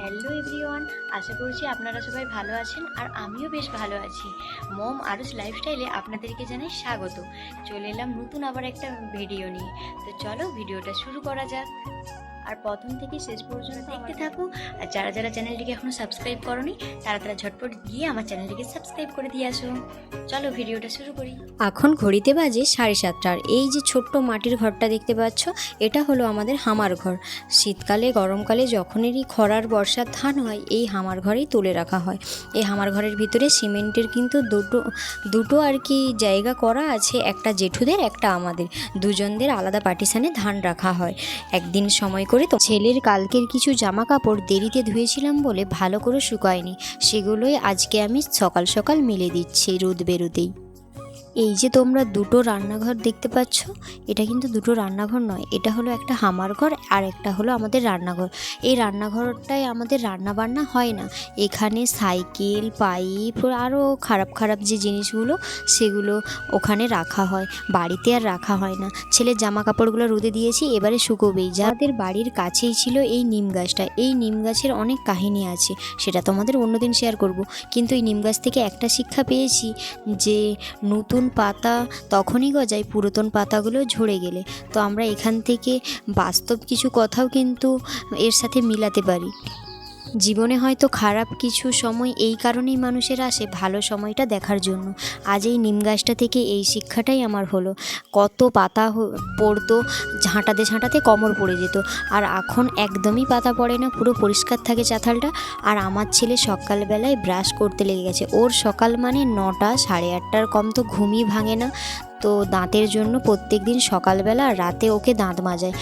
Hello everyone আশা করছি আপনারা সবাই ভালো আছেন আর আমিও বেশ ভালো আছি। মম আরুস লাইফস্টাইলে আপনাদেরকে জানাই স্বাগত। চলে এলাম নতুন আবার একটা ভিডিও নিয়ে। তো চলো ভিডিওটা শুরু করা যাক। আর প্রথম থেকে শেষ পর্যন্ত দেখতে থাকো। আর যারা যারা চ্যানেলটিকে এখনও সাবস্ক্রাইব করনি তারা তারা ঝটপট গিয়ে আমার চ্যানেলটিকে সাবস্ক্রাইব করে দিয়ে আসো। চলো ভিডিওটা শুরু করি। এখন ঘড়িতে বাজে সাড়ে সাতটার। এই যে ছোট্ট মাটির ঘরটা দেখতে পাচ্ছ এটা হলো আমাদের হামার ঘর। শীতকালে গরমকালে যখনেরই খরার বর্ষার ধান হয় এই হামার ঘরেই তুলে রাখা হয়। এই হামার ঘরের ভিতরে সিমেন্টের কিন্তু দুটো দুটো আর কি জায়গা করা আছে একটা জেঠুদের একটা আমাদের। দুজনদের আলাদা পার্টিশানে ধান রাখা হয়। একদিন সময় করে তো ছেলের কালকের কিছু জামা কাপড় দেরিতে ধুয়েছিলাম বলে ভালো করে শুকায়নি। সেগুলোই আজকে আমি সকাল সকাল মিলে দিচ্ছি রোদ বেরোতেই। এই যে তোমরা দুটো রান্নাঘর দেখতে পাচ্ছ, এটা কিন্তু দুটো রান্নাঘর নয়, এটা হলো একটা হামার ঘর আর একটা হলো আমাদের রান্নাঘর। এই রান্নাঘরটায় আমাদের রান্না বান্না হয় না। এখানে সাইকেল, পাইপ আরও খারাপ খারাপ যে জিনিসগুলো, সেগুলো ওখানে রাখা হয়। বাড়িতে আর রাখা হয় না। ছেলের জামা কাপড়গুলো রোদে দিয়েছি, এবারে শুকোবেই। যাদের বাড়ির কাছেই ছিল এই নিম গাছটা। এই নিম গাছের অনেক কাহিনী আছে, সেটা তোমাদের অন্যদিন শেয়ার করব। কিন্তু এই নিম গাছ থেকে একটা শিক্ষা পেয়েছি যে নতুন পাতা তখনই গজায়, পুরাতন পাতাগুলো ঝরে গেলে। তো আমরা এখান থেকে বাস্তব কিছু কথাও কিন্তু এর সাথে মিলাতে পারি। জীবনে হয়তো খারাপ কিছু সময় এই কারণেই মানুষের আসে ভালো সময়টা দেখার জন্য। আজ এই নিম গাছটা থেকে এই শিক্ষাটাই আমার হলো। কত পাতা পড়তো, ঝাঁটাতে ঝাঁটাতে কমর পড়ে যেত। আর এখন একদমই পাতা পড়ে না, পুরো পরিষ্কার থাকে চাতালটা আর আমার ছেলে সকালবেলায় ব্রাশ করতে লেগে গেছে। ওর সকাল মানে নটা সাড়ে আটটার কম তো ঘুমই ভাঙে না। তো দাঁতের জন্য প্রত্যেক দিন সকালবেলা রাতে ওকে দাঁত মাজায়।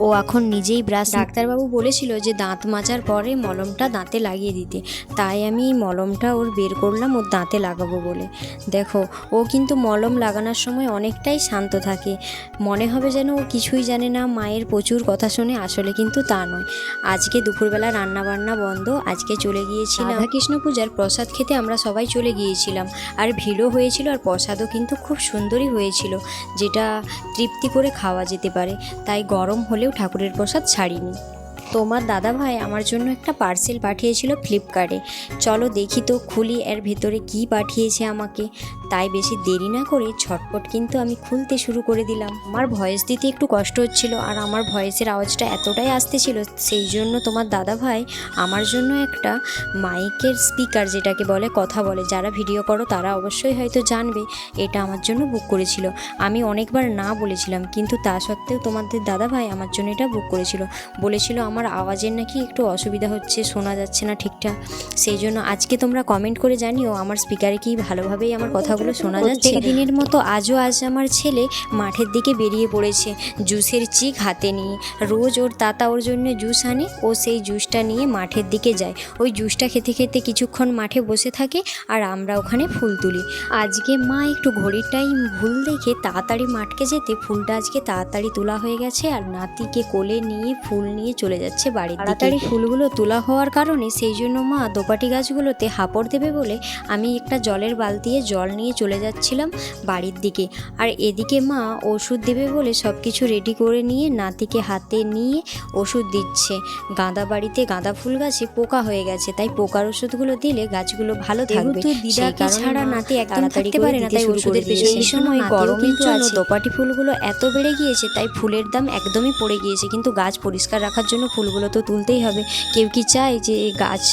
ও এখন নিজেই ব্রাশ ডাক্তারবাবু বলেছিল যে দাঁত মাজার পরে মলমটা দাঁতে লাগিয়ে দিতে। তাই আমি মলমটা ওর বের করলাম, ওর দাঁতে লাগাবো বলে। দেখো, ও কিন্তু মলম লাগানোর সময় অনেকটাই শান্ত থাকে। মনে হবে যেন ও কিছুই জানে না, মায়ের প্রচুর কথা শুনে, আসলে কিন্তু তা নয়। আজকে দুপুরবেলা রান্না বান্না বন্ধ, আজকে চলে গিয়েছিলাম। রাধাকৃষ্ণ পূজার প্রসাদ খেতে আমরা সবাই চলে গিয়েছিলাম। আর ভিড়ও হয়েছিল আর প্রসাদও কিন্তু খুব সুন্দরই হয়েছিল যেটা তৃপ্তি করে খাওয়া যেতে পারে। তাই গরম হলেও ঠাকুরের প্রসাদ ছাড়িনি। তোমার দাদা ভাই আমার জন্য একটা পার্সেল পাঠিয়েছিল ফ্লিপকার্টে চলো দেখি তো, খুলি, এর ভেতরে কি পাঠিয়েছে আমাকে। তাই বেশি দেরি না করে ছটপট কিন্তু আমি খুলতে শুরু করে দিলাম। আমার ভয়েস দিতে একটু কষ্ট হচ্ছিল আর আমার ভয়েসের আওয়াজটা এতটাই আসতে ছিল সেই জন্য তোমার দাদা ভাই আমার জন্য একটা মাইকের স্পিকার যেটাকে বলে, কথা বলে। যারা ভিডিও করো তারা অবশ্যই হয়তো জানবে, এটা আমার জন্য বুক করেছিল। আমি অনেকবার না বলেছিলাম, কিন্তু তা সত্ত্বেও তোমাদের দাদা ভাই আমার জন্য এটা বুক করেছিল। বলেছিল আমার আওয়াজের নাকি একটু অসুবিধা হচ্ছে, শোনা যাচ্ছে না ঠিকঠাক। সেই জন্য আজকে তোমরা কমেন্ট করে জানিও আমার স্পিকারে কি ভালোভাবেই আমার কথাগুলো শোনা যাচ্ছে। দিনের মতো আজও আজ আমার ছেলে মাঠের দিকে বেরিয়ে পড়েছে, জুসের চিক হাতে নিয়ে। রোজ ওর তাতা ওর জন্য জুস আনে, ও সেই জুসটা নিয়ে মাঠের দিকে যায়। ওই জুসটা খেতে খেতে কিছুক্ষণ মাঠে বসে থাকে আর আমরা ওখানে ফুল তুলি। আজকে মা একটু ঘড়ির টাইম ভুল দেখে তাড়াতাড়ি মাঠকে যেতে, ফুলটা আজকে তাড়াতাড়ি তোলা হয়ে গেছে আর নাতিকে কোলে নিয়ে ফুল নিয়ে চলে যাচ্ছে। বাড়ির তাড়াতাড়ি ফুলগুলো তোলা হওয়ার কারণে সেই জন্য মা দোপাটি গাছগুলোতে হাঁপড় দেবে বলে আমি একটা জলের বালতিয়ে জল নিয়ে চলে যাচ্ছিলাম বাড়ির দিকে। আর এদিকে মা ওষুধ দেবে বলে সব কিছু রেডি করে নিয়ে নাতিকে হাতে নিয়ে ওষুধ দিচ্ছে। গাঁদা বাড়িতে গাঁদা ফুল গাছে পোকা হয়ে গেছে তাই পোকার ওষুধগুলো দিলে গাছগুলো ভালো থাকবে। দিদাকে ছাড়া নাতি একদম থাকতে পারে না তাই ওষুধের পেছনে এই সময় গরমের জন্য দোপাটি ফুলগুলো এত বেড়ে গিয়েছে তাই ফুলের দাম একদমই পড়ে গিয়েছে। কিন্তু গাছ পরিষ্কার রাখার জন্য ফুলগুলো তো তুলতেই হবে। কেউ কি চায় যে গাছ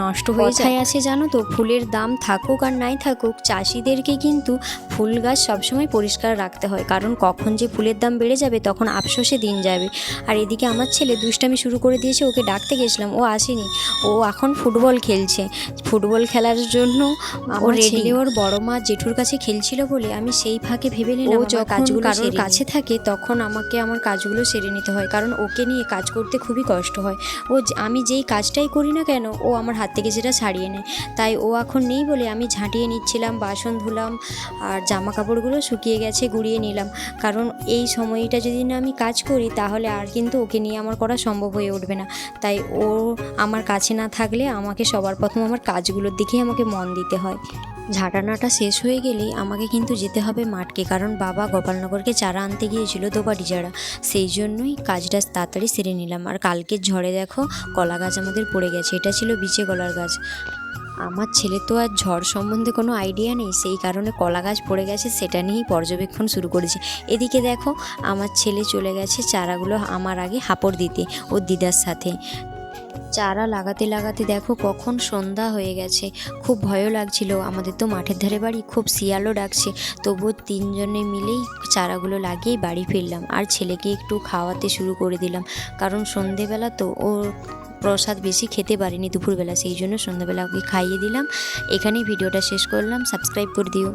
নষ্ট হয়ে যায়? আছে জানো তো ফুলের দাম থাকুক আর নাই থাকুক চাষিদেরকে কিন্তু ফুল গাছ সবসময় পরিষ্কার রাখতে হয়। কারণ কখন যে ফুলের দাম বেড়ে যাবে তখন আফসোসে দিন যাবে। আর এদিকে আমার ছেলে দুষ্টামি শুরু করে দিয়েছে ওকে ডাকতে গেছিলাম ও আসেনি। ও এখন ফুটবল খেলছে। ফুটবল খেলার জন্য ও ছেলে। ওর বড় মা জেঠুর কাছে খেলছিল বলে আমি সেই ফাঁকে ভেবে নিলাম ও যখন কারোর কাছে থাকে তখন আমাকে আমার কাজগুলো সেরে নিতে হয়। কারণ ওকে নিয়ে কাজ করতে খুবই কষ্ট হয়। ও আমি যেই কাজটাই করি না কেন, ও আমার হাত থেকে সেটা ছাড়িয়ে নেয়। তাই ও এখন নেই বলে আমি ঝাঁটিয়ে নিচ্ছিলাম, বাসন ধুলাম আর জামা কাপড়গুলো শুকিয়ে গেছে, গুড়িয়ে নিলাম। কারণ এই সময়টা যদি না আমি কাজ করি, তাহলে আর কিন্তু ওকে নিয়ে আমার করা সম্ভব হয়ে উঠবে না। তাই ও আমার কাছে না থাকলে আমাকে সবার প্রথম আমার কাজগুলোর দিকেই আমাকে মন দিতে হয়। ঝাঁটানাটা শেষ হয়ে গেলেই আমাকে কিন্তু যেতে হবে মাঠকে, কারণ বাবা গোপালনগরকে চারা আনতে গিয়েছিল দোপাটি চারা। সেই জন্যই কাজটা তাড়াতাড়ি সেরে নিলাম। আর কালকের ঝড়ে দেখো, কলা গাছ আমাদের পড়ে গেছে। এটা ছিল বিচে কলার গাছ। আমার ছেলে তো আর ঝড় সম্বন্ধে কোনো আইডিয়া নেই। সেই কারণে কলা গাছ পড়ে গেছে, সেটা নিয়েই পর্যবেক্ষণ শুরু করেছে। এদিকে দেখো, আমার ছেলে চলে গেছে চারাগুলো আমার আগে হাঁপড় দিতে, ওর দিদার সাথে। চারা লাগাতে লাগাতে দেখো কখন সন্ধ্যা হয়ে গেছে। খুব ভয়ও লাগছিল। আমাদের তো মাঠের ধারে বাড়ি, খুব শিয়ালও ডাকছে। তবুও তিনজনে মিলেই চারাগুলো লাগিয়েই বাড়ি ফিরলাম। আর ছেলেকে একটু খাওয়াতে শুরু করে দিলাম। কারণ সন্ধেবেলা তো ও প্রসাদ বেশি খেতে পারেনি দুপুরবেলা, সেই জন্য সন্ধ্যাবেলা ওকে খাইয়ে দিলাম। এখানেই ভিডিওটা শেষ করলাম। সাবস্ক্রাইব করে দিও।